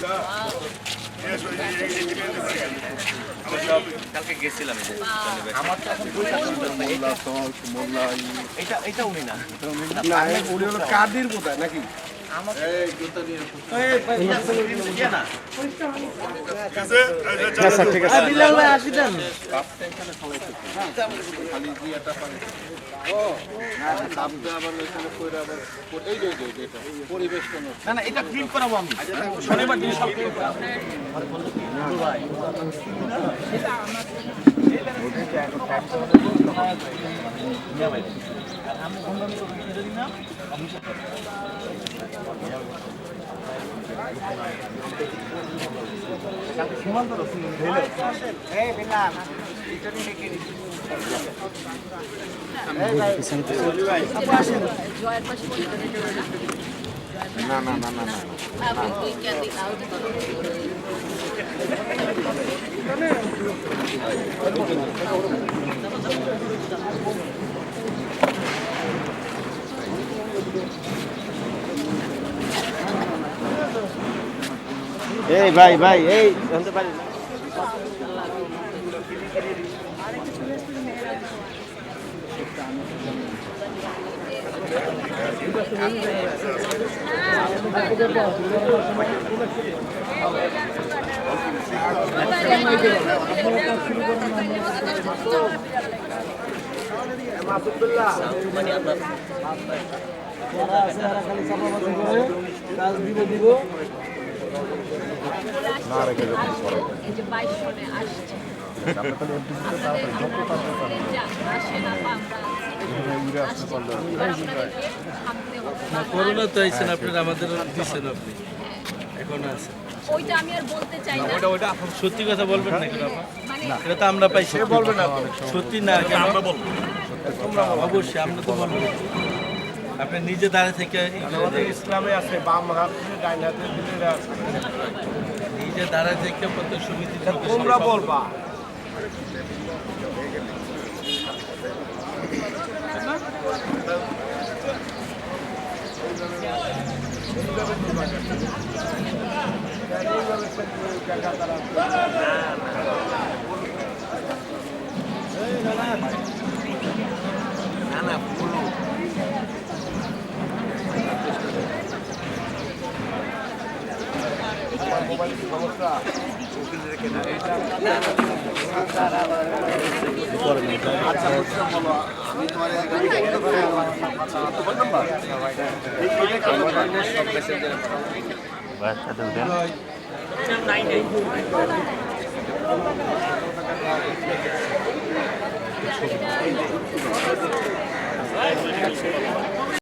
Да. Я же не কালকে গেছিলাম এই এটা এটা উনি না। না উনি হলো কাদির বোধহয় নাকি? না না এটা প্রিন্ট করাবো আমি। শনিবার দিন সব print করাবো। জয়ের পাশে করে না না না না না আমি তুই কে দিন আউট করো এই ভাই ভাই, এই জানতে পারি এই যে বাইশ সনে আসছে আপনাদের আপনারা আসে না। বা না। করোনা তো আইছেন আপনারা আমাদের দিচ্ছেন আপনি। এখন আছে। ওইটা আমি আর বলতে চাই না সত্যি কথা বলবেন না। কেন এটা তো আমরা পাইছি। বলবেন না। সত্যি না আমরা বলব। অবশ্যই আমরা তো বলব। আপনি নিজে দাঁড়িয়ে থেকে আমাদের ইসলামে আছে বাম হাতে নিজে দাঁড়িয়ে থেকে প্রত্যেক সমিতি তোমরা বলবা। বাচ্চাটা উঠেন ছবি